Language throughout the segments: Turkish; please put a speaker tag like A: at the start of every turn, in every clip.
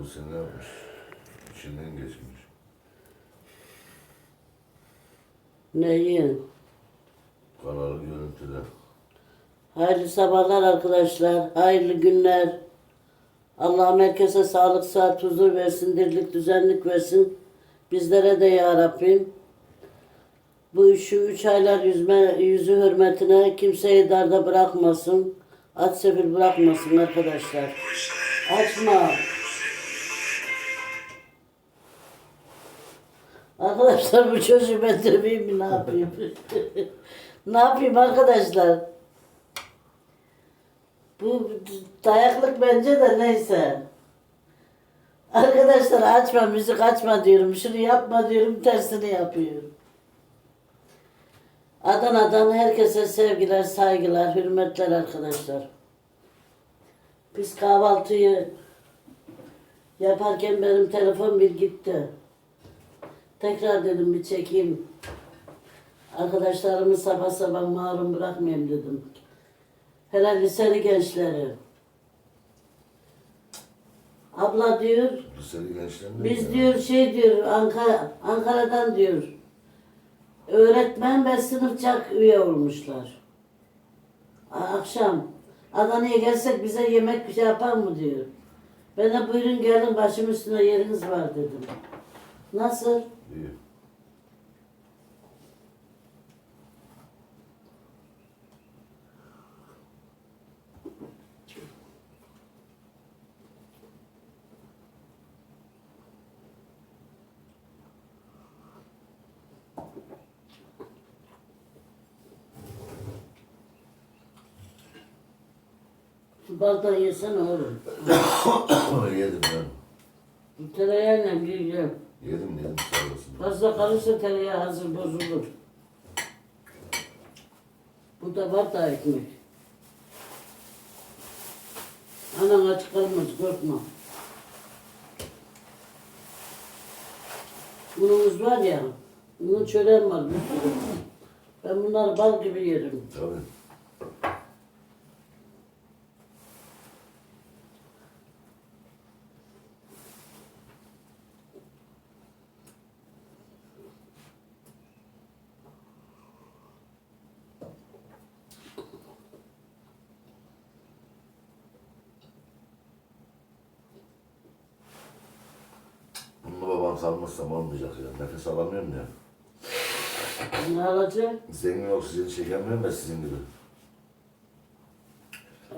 A: Bu sene yapmış. İçinden geçmiş.
B: Neyi?
A: Kararlı görüntüde.
B: Hayırlı sabahlar arkadaşlar. Hayırlı günler. Allah herkese sağlık, sıhhat, huzur versin, dirlik, düzenlik versin. Bizlere de ya Rabbim. Bu şu üç aylar yüzme, yüzü hürmetine kimseyi darda bırakmasın. Aç sefil bırakmasın arkadaşlar. Açma. Arkadaşlar bu çocuğu ben döveyim mi ne yapayım? ne yapayım arkadaşlar? Bu dayaklık bence de neyse. Arkadaşlar açma müzik açma diyorum. Şunu yapma diyorum tersini yapıyor. Adana'dan herkese sevgiler, saygılar, hürmetler arkadaşlar. Biz kahvaltıyı yaparken benim telefon bir gitti. Tekrar dedim bir çekeyim. Arkadaşlarımı sabah sabah mahrum bırakmayayım dedim. Hele liseli gençleri. Abla diyor,
A: Liseli gençlerin
B: biz diyor şey diyor, Ankara, Ankara'dan diyor. Öğretmen ve sınıfçak üye olmuşlar. A- Akşam Adana'ya gelsek bize yemek bir şey yapar mı diyor. Ben de buyurun gelin başım üstüne yeriniz var dedim. Nasıl?
A: İyi.
B: Şu baldan yesene oğlum.
A: yedim ben.
B: Tereyağıyla yiyeceğim.
A: Yedim yedim sağ olasın.
B: Fazla kalırsa tereyağı hazır bozulur. Bu da var da ekmek. Anan aç kalmaz korkma. Bunumuz var ya, bunun çöreğim var. Ben bunları bal gibi yerim.
A: Tabii. Bunu babam salmazsam olmayacak ya. Nefes alamıyorum ya.
B: Ne alacak?
A: Zengin oksijeni çekemiyorum ya sizin gibi.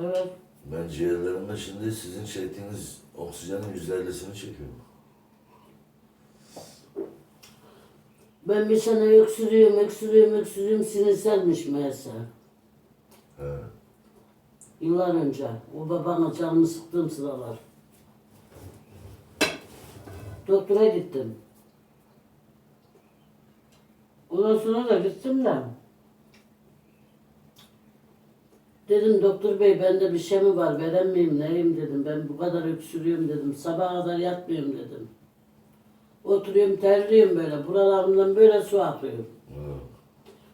B: Evet.
A: Ben ciğerlerimde şimdi sizin çektiğiniz oksijenin yüzde ellisini çekiyorum.
B: Ben bir sene öksürüyorum, öksürüyorum, öksürüyorum, sinirselmiş meğerse.
A: He.
B: Yıllar önce. O babana canımı sıktığım sıralar. Doktora gittim. Ondan sonra da gittim de. Dedim doktor bey bende bir şey mi var veremeyeyim neyim dedim. Ben bu kadar öksürüyorum dedim. Sabaha kadar yatmıyorum dedim. Oturuyorum terliyorum böyle. Buralarımdan böyle su akıyor.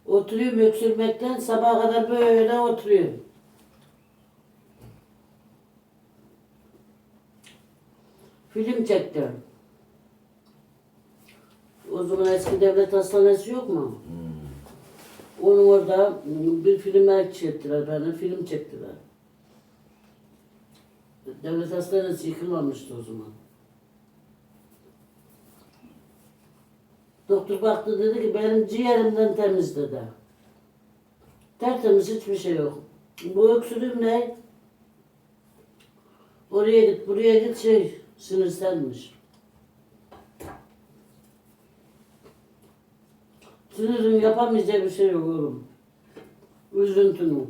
B: Oturuyorum öksürmekten sabaha kadar böyle oturuyorum. Film çektim. O zaman eski devlet hastanesi yok mu?
A: Hmm.
B: Onun orada bir film çektiler bana, film çektiler. Devlet hastanesi yıkılmamıştı o zaman. Doktor baktı dedi ki benim ciğerimden temiz dedi. Tertemiz hiçbir şey yok. Bu öksürüğüm ne? Oraya git, buraya git şey sinirselmiş. Sinirin yapamayacağı bir şey yok oğlum. Üzüntünü.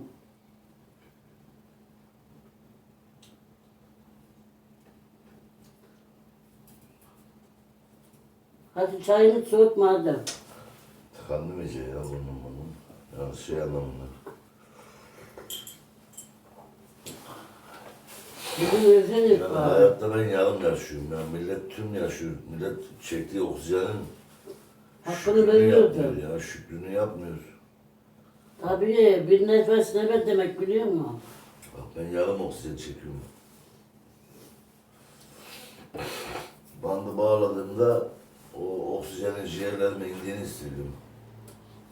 B: Hadi çayını soğut madem.
A: Tıkandım iyice ya burnum burnum. Yani şey anlamında.
B: Bugün özel
A: Yani
B: var.
A: hayatta ben yarım yaşıyorum. Yani millet tüm yaşıyor. Millet çektiği oksijenin
B: Hakkını
A: şükrünü
B: veriyor
A: yapmıyor
B: tabii.
A: ya. Şükrünü yapmıyor.
B: Tabii bir nefes ne demek biliyor musun?
A: Bak ben yarım oksijen çekiyorum. bağladığımda o oksijenin ciğerlerime indiğini hissediyorum.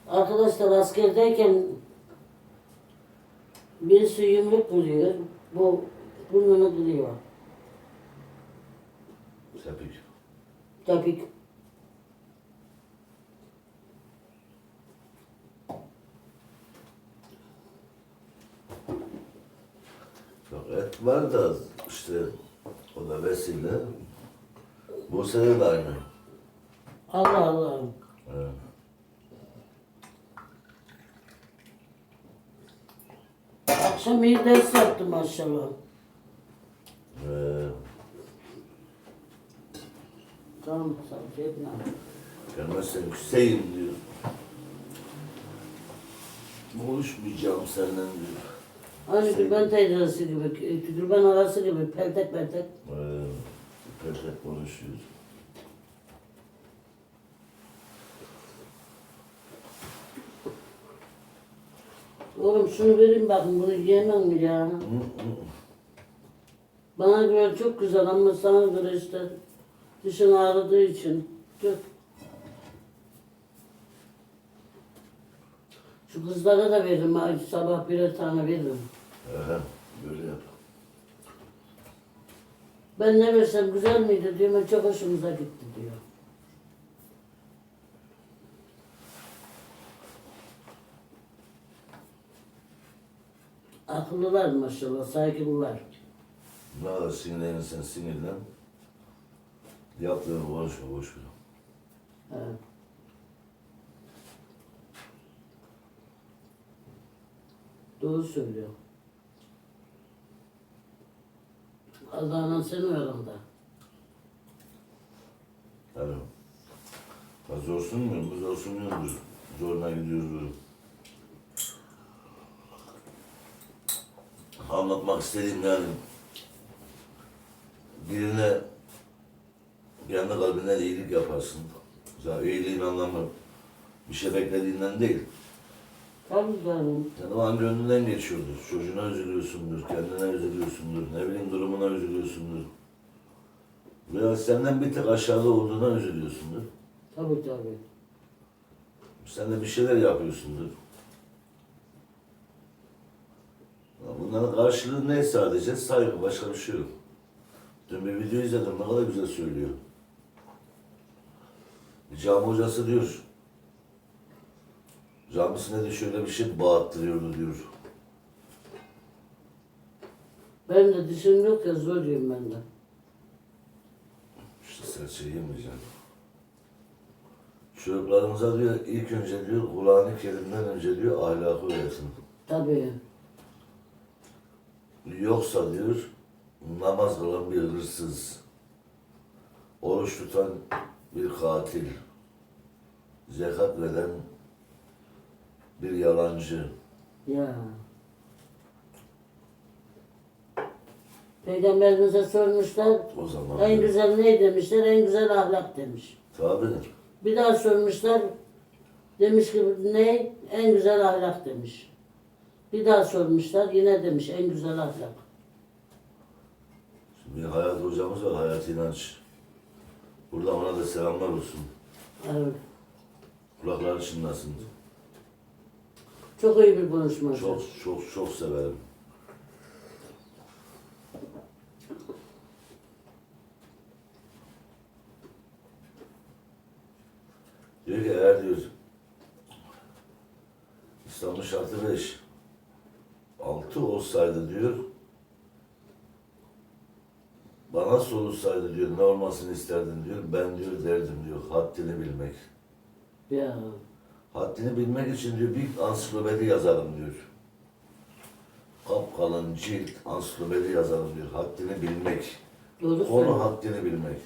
B: Arkadaşlar askerdeyken birisi yumruk vuruyor. Bu burnunu kırıyor.
A: Sepik.
B: Tabii
A: var da işte o da vesile. Bu sene de aynı.
B: Allah Allah.
A: Evet.
B: Akşam iyi ders yaptım maşallah.
A: Ee,
B: Tamam sağ ol. Cebine.
A: gelmezsen Hüseyin diyor. Konuşmayacağım seninle diyor.
B: Hani Gülben teyzesi gibi, Gülben arası gibi peltek peltek.
A: Ee, pek pek konuşuyor.
B: Oğlum şunu vereyim bakın bunu yiyemem mi ya?
A: Hı, hı.
B: Bana göre çok güzel ama sana göre işte dişin ağrıdığı için. Dur. Şu kızlara da veririm. Sabah birer tane veririm.
A: Aha, böyle yap.
B: Ben ne versem güzel miydi diyor. Ben çok hoşumuza gitti diyor. Akıllılar maşallah, saygılılar.
A: Ne kadar sinirlenirsen sinirlen. Yaptığını konuşma, boş ver.
B: He. Doğru söylüyor. Allah'ın seni aranda.
A: Yani, ha zorsun mu? Bu zorsun mudur? Zoruna gidiyoruz. Anlatmak istediğim yani birine kendi kalbinden iyilik yaparsın. Ya iyiliğin anlamı bir şey beklediğinden değil.
B: Tabii canım.
A: Yani o an gönlünden geçiyordur. Çocuğuna üzülüyorsundur, kendine üzülüyorsundur, ne bileyim durumuna üzülüyorsundur. Veya senden bir tık aşağıda olduğuna üzülüyorsundur.
B: Tabii tabii.
A: Sen de bir şeyler yapıyorsundur. Ya Bunların karşılığı ne sadece? Saygı, başka bir şey yok. Dün bir video izledim, ne kadar güzel söylüyor. Cami hocası diyor, camisine de şöyle bir şey bağıttırıyordu diyor.
B: Ben de dişim yok ya zor yiyeyim ben de.
A: İşte sen şey yemeyeceksin. Çocuklarımıza diyor, ilk önce diyor, Kur'an-ı Kerim'den önce diyor, ahlakı öğretin.
B: Tabii.
A: Yoksa diyor, namaz kılan bir hırsız, oruç tutan bir katil, zekat veren bir yalancı.
B: Ya. Peygamberimize sormuşlar.
A: O zaman
B: En güzel ne demişler? En güzel ahlak demiş.
A: tabi
B: Bir daha sormuşlar. Demiş ki ne? En güzel ahlak demiş. Bir daha sormuşlar. Yine demiş en güzel ahlak.
A: Şimdi Hayat hocamız var, Hayat İnanç. Burada ona da selamlar olsun.
B: Evet.
A: Kulakları çınlasın.
B: Çok iyi bir konuşma.
A: Çok çok çok severim. Diyor ki eğer diyor İslam'ın şartı beş. Altı olsaydı diyor bana sorulsaydı diyor ne olmasını isterdin diyor ben diyor derdim diyor haddini bilmek.
B: Ya.
A: Haddini bilmek için diyor bir ansiklopedi yazarım diyor. Kapkalın cilt ansiklopedi yazarım diyor. Haddini bilmek.
B: Doğru
A: Konu haddini bilmek.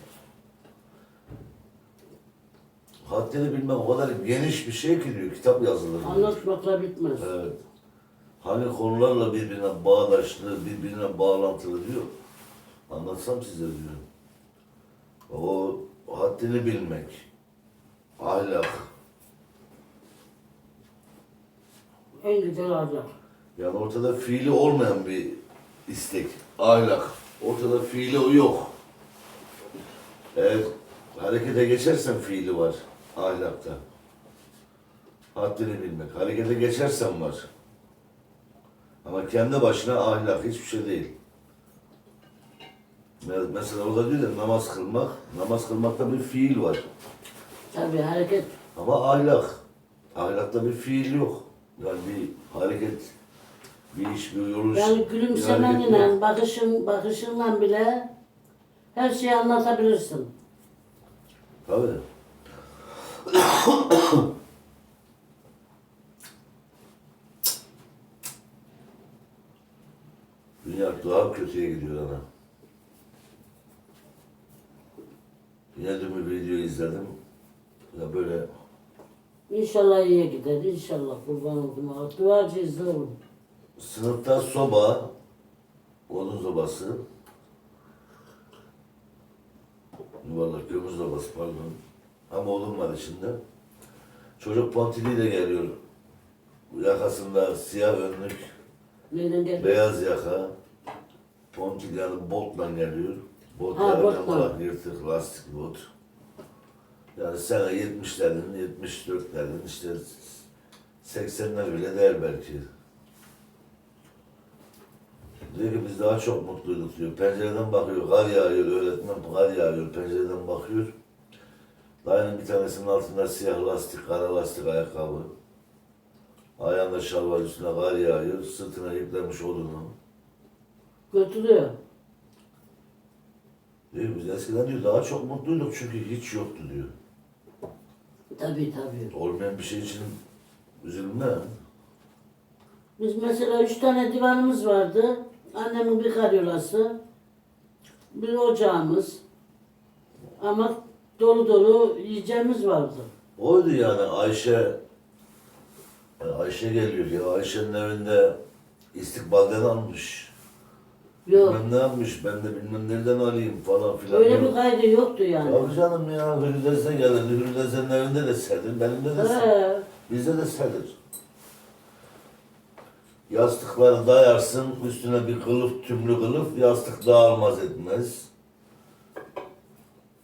A: Haddini bilmek o kadar geniş bir şey ki diyor kitap yazılır. diyor.
B: Anlatmakla bitmez.
A: Evet. Hani konularla birbirine bağdaşlı, birbirine bağlantılı diyor. Anlatsam size diyor. O haddini bilmek, ahlak,
B: En güzel ahlak.
A: Yani ortada fiili olmayan bir istek, ahlak. Ortada fiili yok. Eğer harekete geçersen fiili var ahlakta. Haddini bilmek. Harekete geçersen var. Ama kendi başına ahlak hiçbir şey değil. Me- Mesela orada diyor ya namaz kılmak, namaz kılmakta bir fiil var.
B: Tabii hareket.
A: Ama ahlak, ahlakta bir fiil yok. Yani bir hareket, bir iş, bir yoluş.
B: Yani gülümsemenle, bakışın, bakışınla bile her şeyi anlatabilirsin.
A: Tabii. Dünya daha kötüye gidiyor ana. Yine dün bir video izledim. Ya böyle
B: İnşallah iyiye gider, inşallah kurban oldum. Duacıyız oğlum.
A: sınıfta soba, odun sobası, yuvarlak kömür sobası pardon. Ama odun var içinde. Çocuk pontiliyle geliyor. Yakasında siyah önlük, beyaz yaka, pontil yani botla geliyor. Bot
B: Ha,
A: yani
B: botla.
A: yırtık, lastik bot. Yani sene 70'lerin, 74'lerin, işte 80'ler bile der belki. Diyor ki biz daha çok mutluyduk diyor. Pencereden bakıyor, kar yağıyor, öğretmen kar yağıyor, pencereden bakıyor. Dayının bir tanesinin altında siyah lastik, kara lastik ayakkabı. Ayağında şal var, üstüne kar yağıyor, sırtına yüklemiş odunu.
B: Götürüyor.
A: Diyor biz eskiden diyor daha çok mutluyduk çünkü hiç yoktu diyor.
B: Tabii tabii.
A: Olmayan bir şey için üzülme.
B: Biz mesela üç tane divanımız vardı. Annemin bir karyolası, bir ocağımız. Ama dolu dolu yiyeceğimiz vardı.
A: Oydu yani Ayşe yani Ayşe geliyor ya Ayşe'nin evinde istikbalden almış.
B: Yok.
A: Bilmem ne almış, ben de bilmem nereden alayım falan filan.
B: Öyle bir kaydı yoktu yani.
A: Tabii canım ya, Hürriyet'e gelirdi. Hürriyet'in evinde de sedir, benim de sedir.
B: He.
A: Bizde de sedir. Yastıkları dayarsın, üstüne bir kılıf, tümlü kılıf, yastık dağılmaz etmez.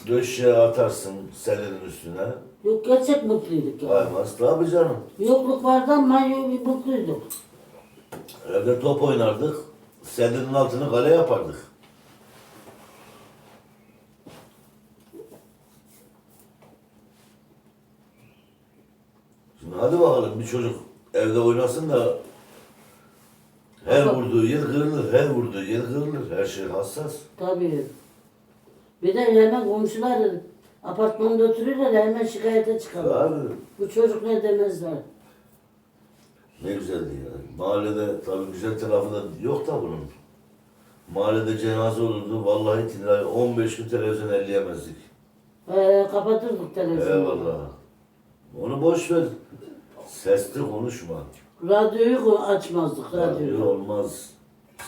A: Döşeğe atarsın selerin üstüne,
B: Yok gerçek mutluyduk yani.
A: kaymaz. Tabii canım.
B: Yokluk vardı ama yok- mutluyduk.
A: Evde top oynardık, selerin altını kale yapardık. Şimdi hadi bakalım bir çocuk evde oynasın da her
B: Ama-
A: vurduğu yer kırılır, her vurduğu yer kırılır. Her şey hassas.
B: Tabii. Bir de hemen komşular apartmanda oturuyorlar hemen şikayete çıkarlar.
A: Abi
B: Bu çocuk ne demezler.
A: ne güzeldi ya. Mahallede tabii güzel tarafı da yok da bunun. Mahallede cenaze olurdu. Vallahi tillahi 15 gün televizyon elleyemezdik.
B: Ee, kapatırdık televizyonu.
A: Eyvallah. Onu boş ver. Sesli konuşma.
B: Radyoyu açmazdık
A: Radyo
B: radyoyu.
A: olmaz.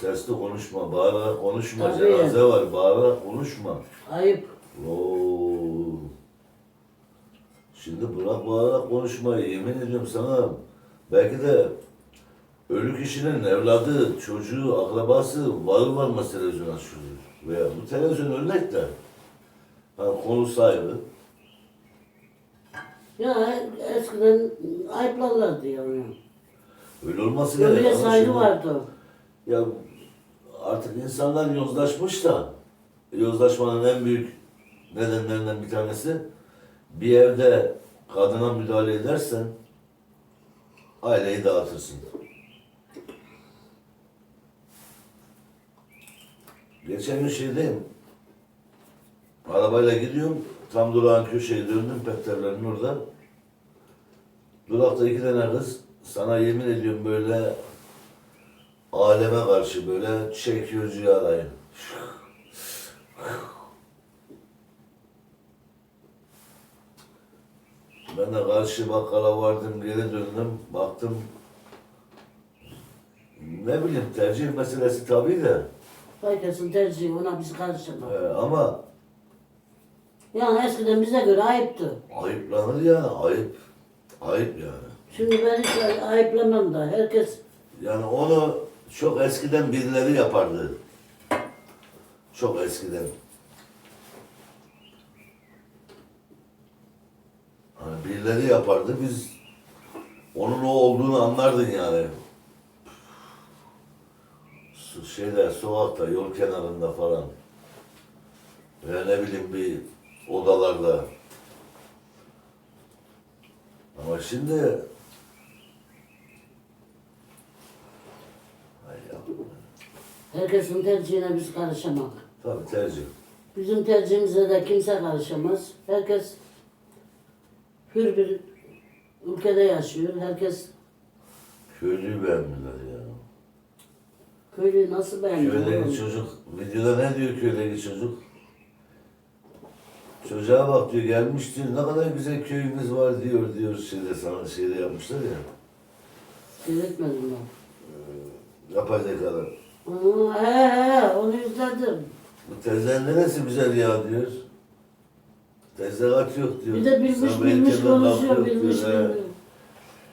A: Sesli konuşma. Bağırarak konuşma.
B: Tabii.
A: Cenaze var. Bağırarak konuşma.
B: Ayıp.
A: Oo. Şimdi bırak bağırarak konuşmayı. Yemin ediyorum sana. Belki de ölü kişinin evladı, çocuğu, akrabası var varmaz televizyon açıyor. Veya bu televizyon örnek de. Ha, konu sahibi.
B: Ya eskiden ayıplarlardı yani.
A: Öyle olması gerek.
B: Ölüye
A: Ama
B: saygı
A: şimdi-
B: vardı.
A: Ya artık insanlar yozlaşmış da yozlaşmanın en büyük nedenlerinden bir tanesi bir evde kadına müdahale edersen aileyi dağıtırsın. Geçen gün şeydeyim. Arabayla gidiyorum. Tam durağın köşeyi döndüm Petterlerin orada. Durakta iki tane kız. Sana yemin ediyorum böyle aleme karşı böyle çekiyor ciğerayı. Ben de karşı bakkala vardım, geri döndüm, baktım. Ne bileyim tercih meselesi tabii de.
B: Herkesin tercihi ona biz karışamaz.
A: Ee, ama
B: Yani eskiden bize göre ayıptı.
A: ayıplanır yani, ayıp. Ayıp yani.
B: Şimdi ben hiç ay- ayıplamam da. Herkes
A: Yani onu çok eskiden birileri yapardı. Çok eskiden. birileri yapardı. Biz onun o olduğunu anlardın yani. Su- Şeyde, sokakta, yol kenarında falan. Veya ne bileyim bir odalarda. Ama şimdi Ay yavrum.
B: Herkesin tercihine biz karışamak.
A: Tabii tercih.
B: Bizim tercihimize de kimse karışamaz. Herkes hür bir ülkede yaşıyor. Herkes
A: Köylüyü beğenmiyorlar ya.
B: köylüyü nasıl beğeniyor?
A: Köydeki çocuk, videoda ne diyor köydeki çocuk? Çocuğa bak diyor, gelmiş diyor, ne kadar güzel köyünüz var diyor, diyor şeyde sana şeyde yapmışlar ya.
B: Seyretmedim ben.
A: Yapay zekalar.
B: Aa, he he onu izledim.
A: Bu teyzenin neresi güzel ya diyor. Teyzekat yok diyor.
B: Bir de bilmiş
A: Sana
B: bilmiş
A: belki de laf
B: konuşuyor
A: yok
B: bilmiş
A: diyor, he.
B: bilmiş.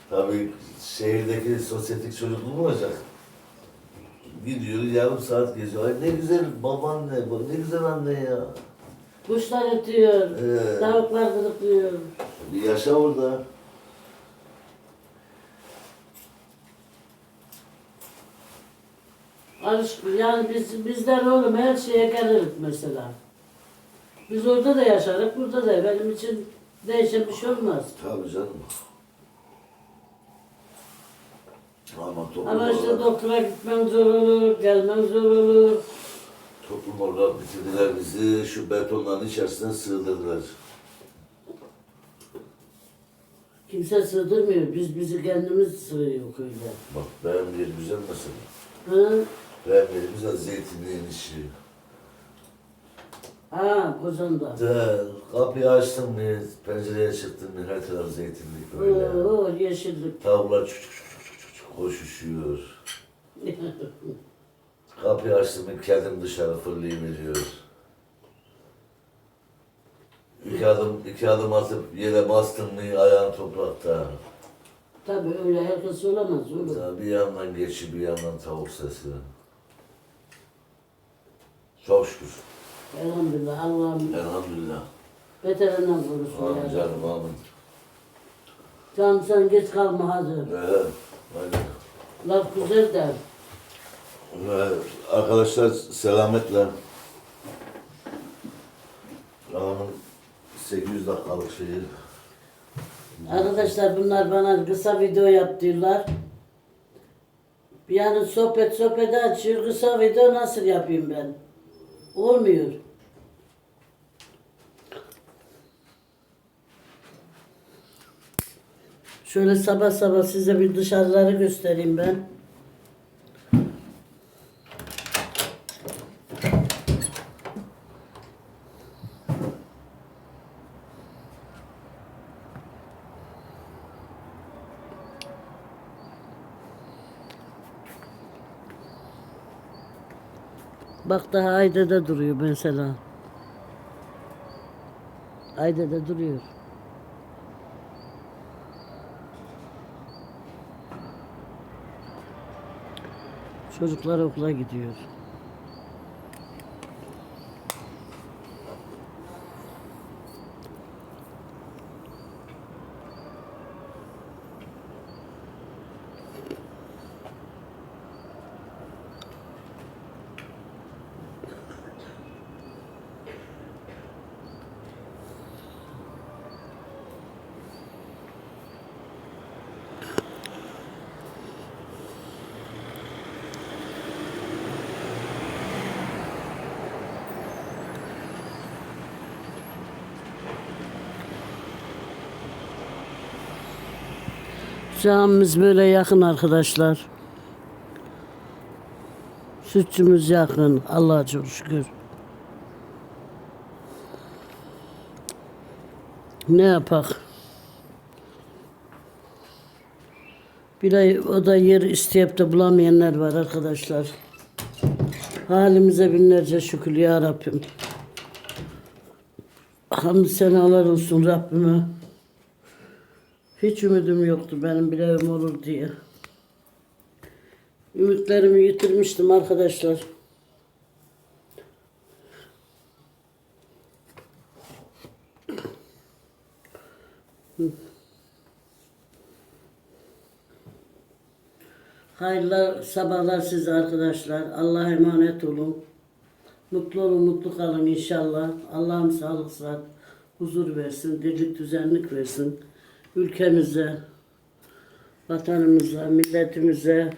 A: Tabii şehirdeki sosyetik çocuk mu olacak? Gidiyor yarım saat geziyor. Ay ne güzel babaanne, bak ne güzel anne ya.
B: Kuşlar ötüyor.
A: Ee.
B: Tavuklar gıdıklıyor.
A: Yaşa orada.
B: Alış, yani biz, bizler oğlum her şeye geliriz mesela. Biz orada da yaşarız, burada da. Benim için değişen bir şey olmaz.
A: Tabii canım. Ama toplum
B: Ama işte doktora gitmen zor olur, gelmen zor olur.
A: toplum olarak bitirdiler bizi, şu betonların içerisine sığdırdılar.
B: Kimse sığdırmıyor. Biz bizi kendimiz sığıyor köyde.
A: Bak benim yer güzel mesela.
B: Hı?
A: Benim yerim güzel zeytinliğin işi.
B: Ha, Kozan'da.
A: De, kapıyı açtım mı, pencereye çıktım mı her taraf zeytinlik böyle.
B: Oo, yeşillik.
A: Tavuklar çuk çuk çuk çuk koşuşuyor. Kapıyı açtım mı kedim dışarı fırlayıveriyor. İki adım, iki adım atıp yere bastın mı ayağın toprakta.
B: Tabii öyle herkes olamaz oğlum.
A: Ya Bir yandan geçi bir yandan tavuk sesi. Çok şükür.
B: Elhamdülillah Allah'ım
A: Elhamdülillah.
B: beterinden korusun.
A: Amin canım amin.
B: Canım sen geç kalma hadi.
A: Evet. Aynen.
B: Laf güzel de.
A: Arkadaşlar selametle. Ramazan 800 dakikalık şeyi.
B: Arkadaşlar bunlar bana kısa video yap diyorlar. Yani sohbet sohbeti açıyor. Kısa video nasıl yapayım ben? Olmuyor. Şöyle sabah sabah size bir dışarıları göstereyim ben. Bak daha Ayde'de duruyor mesela. Ayde'de duruyor. Çocuklar okula gidiyor. Camimiz böyle yakın arkadaşlar. Sütçümüz yakın. Allah'a çok şükür. Ne yapak? Bir ay o da yer isteyip de bulamayanlar var arkadaşlar. Halimize binlerce şükür ya Rabbim. Hamdü senalar olsun Rabbime. Hiç ümidim yoktu benim bir evim olur diye. Ümitlerimi yitirmiştim arkadaşlar. Hayırlı sabahlar size arkadaşlar. Allah'a emanet olun. Mutlu olun, mutlu kalın inşallah. Allah'ım sağlık, sıhhat, huzur versin, dirlik, düzenlik versin. Ülkemize, vatanımıza, milletimize,